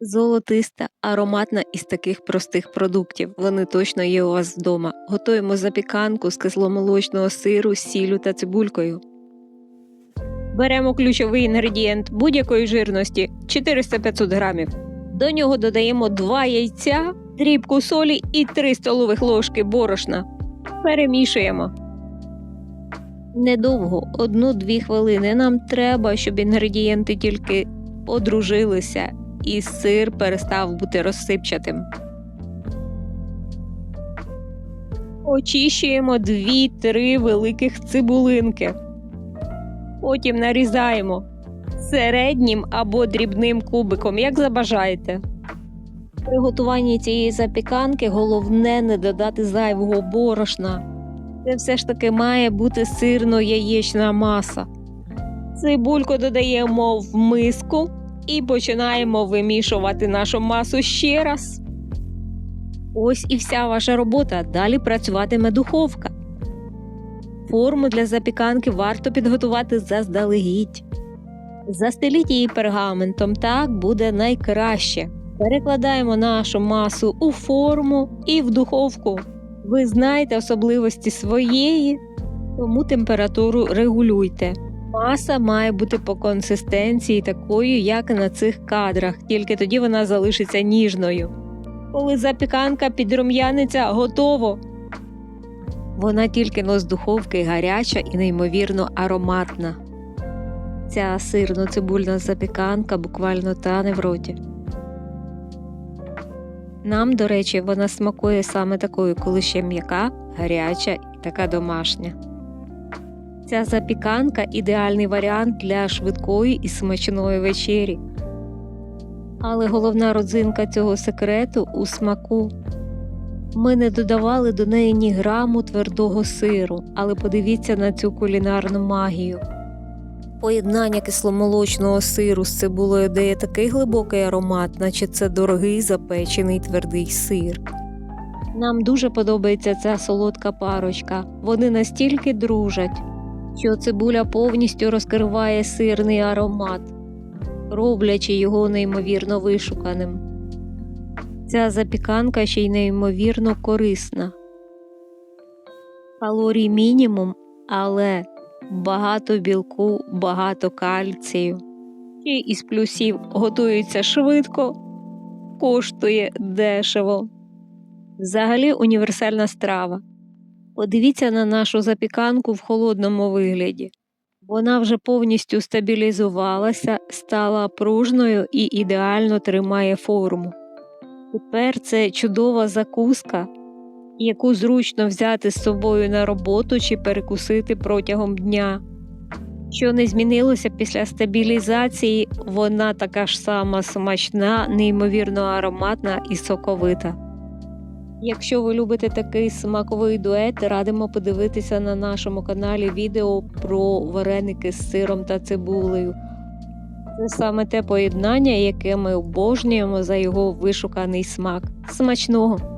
Золотиста, ароматна із таких простих продуктів. Вони точно є у вас вдома. Готуємо запіканку з кисломолочного сиру, сіллю та цибулькою. Беремо ключовий інгредієнт будь-якої жирності 400-500 грамів. До нього додаємо 2 яйця, дрібку солі і 3 столових ложки борошна. Перемішуємо. Недовго, 1-2 хвилини. Нам треба, щоб інгредієнти тільки одружилися і сир перестав бути розсипчатим. Очищуємо 2-3 великих цибулинки. Потім нарізаємо середнім або дрібним кубиком, як забажаєте. При готуванні цієї запіканки головне не додати зайвого борошна. Це все ж таки має бути сирно-яєчна маса. Цибульку додаємо в миску і починаємо вимішувати нашу масу ще раз. Ось і вся ваша робота. Далі працюватиме духовка. Форму для запіканки варто підготувати заздалегідь. Застеліть її пергаментом, так буде найкраще. Перекладаємо нашу масу у форму і в духовку. Ви знаєте особливості своєї, тому температуру регулюйте. Маса має бути по консистенції такою, як на цих кадрах, тільки тоді вона залишиться ніжною. Коли запіканка підрум'яниться, готово. Вона тільки но з духовки гаряча і неймовірно ароматна. Ця сирно-цибульна запіканка буквально тане в роті. Нам, до речі, вона смакує саме такою, коли ще м'яка, гаряча і така домашня. Ця запіканка ідеальний варіант для швидкої і смачної вечері. Але головна родзинка цього секрету у смаку. Ми не додавали до неї ні граму твердого сиру, але подивіться на цю кулінарну магію. Поєднання кисломолочного сиру з цибулею дає такий глибокий аромат, наче це дорогий запечений твердий сир. Нам дуже подобається ця солодка парочка. Вони настільки дружать, що цибуля повністю розкриває сирний аромат, роблячи його неймовірно вишуканим. Ця запіканка ще й неймовірно корисна. Калорій мінімум, але багато білку, багато кальцію. І із плюсів готується швидко, коштує дешево. Взагалі універсальна страва. Подивіться на нашу запіканку в холодному вигляді. Вона вже повністю стабілізувалася, стала пружною і ідеально тримає форму. Тепер це чудова закуска, яку зручно взяти з собою на роботу чи перекусити протягом дня. Що не змінилося після стабілізації, вона така ж сама смачна, неймовірно ароматна і соковита. Якщо ви любите такий смаковий дует, радимо подивитися на нашому каналі відео про вареники з сиром та цибулею. Це саме те поєднання, яке ми обожнюємо за його вишуканий смак. Смачного!